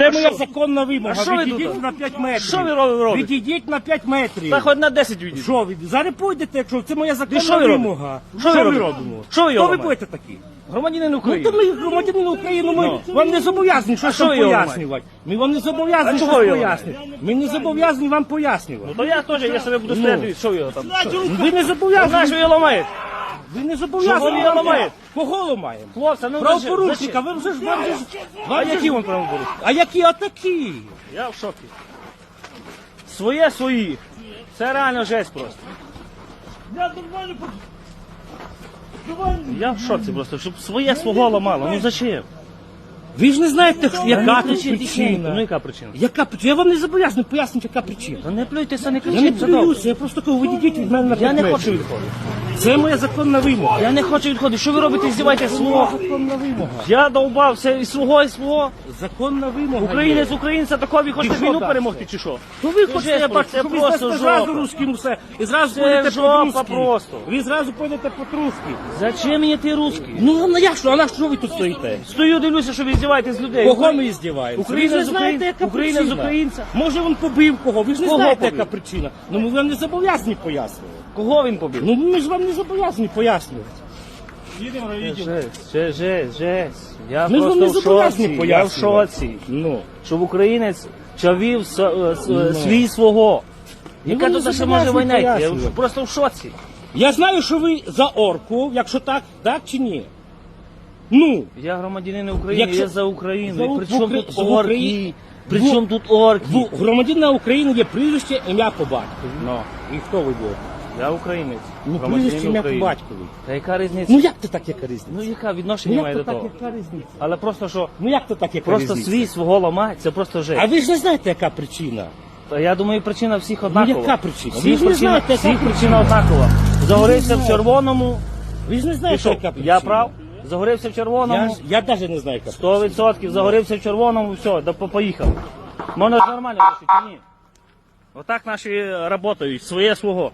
Це моя законна вимога. А що ви Відійдіть тут? на 5 метрів. Що ви робите? Відійдіть на 5 метрів. Та хоч на 10 відійдіть. Що ви? Зараз пойдете, якщо це моя законна що ви робите? вимога. Що ви робите? робимо? Що ви Хто ви робите? будете такі? Громадянин Ну України. то ми громадянин України, ми вам не зобов'язані щось що вам ви пояснювати. Ми вам не зобов'язані А щось чого ви його пояснювати. Ми не зобов'язані вам пояснювати. Ну то я теж, я себе буду стояти, що ви його там? Що? Ви не Знаєш, ви його ламаєте? Ви не зобов'язані. ви вам- ламаєте? Кого ламаємо? Хлопці, ну Правопорушника, ви вже ж вам же ж- А які вам правопорушники? правопорушник? А які отакі? Я в шокі. Своє свої. Це реально жесть просто. Я в шоці просто, щоб своє свого ламало. Ну зачем? Ви ж не знаєте, яка Ну, тут причина. Ну яка причина? Яка причина? Я вам не зобов'язаний пояснити, яка причина. Та не плюйтеся, не Я не кричіть. плююся, я просто кажу, відійдіть від мене на Я не п'ять хочу метрів. відходити. Це моя законна вимога. Я не хочу відходити. Що ви робите? Здівайте свого. Законна вимога. Я довбався і свого, і свого. Законна вимога. Українець українця такого хочете що війну так? перемогти чи що? То ви хочете, я жесть, бачу, це що ви просто здасте зразу жопа. русським усе. І зразу Це пойдете жопа по-русски. просто. Ви зразу пойдете по-русски. Зачем мені ти русський? Ну, а як що? А на що ви тут стоїте? Стою, дивлюся, що ви здіваєтесь з людей. Кого ми здіваємося? Україна ви ж з не знаєте, українця. яка Україна з причина. українця. Може він побив кого? Ви ж не Кого знаєте, побив? яка причина. Ну ми вам не зобов'язані пояснювати. Кого він побив? Ну ми ж вам не зобов'язані пояснювати. Жесть, жесть, жесть, жесть. Я Ми ж вам не просто в зобов'язані шоці. Я в пояснювати. шоці. Ну. Щоб українець чавів с- е, с- е, свій свого. Яка вам не тут ще може зобов'язані війна? йти? Я пояснювати. просто в шоці. Я знаю, що ви за орку, якщо так, так чи ні? Ну, Я громадянин України, Якщо- я за Україну. За І У- при чому в Украї- тут орки? При чому тут орки? в громадянина України є прізвище, ім'я по батькові. Ну, І хто ви будете? я українець. Ну, прізвище, ім'я по України. батькові. Та яка різниця? Ну як то так, яка різниця? Ну яка Ну відношення як має то до так, того? яка різниця? Але просто що, Ну як то так, яка просто різниця? свій свого ламати, це просто жесть. А ви ж не знаєте, яка причина? Та Я думаю, причина всіх однакова. Ну, яка причина? Всіх Ви ж не причина, знаєте, яка всіх причина. однакова. Загорівся в знаєте. червоному. Ви ж не знаєте, що? яка причина. Я прав? Загорівся в Я, червоному. ж- я навіть не знаю, як. 100% загорівся в червоному, все, да по- поїхав. Можна ж нормально вирішити, ні. Отак наші працюють, своє свого.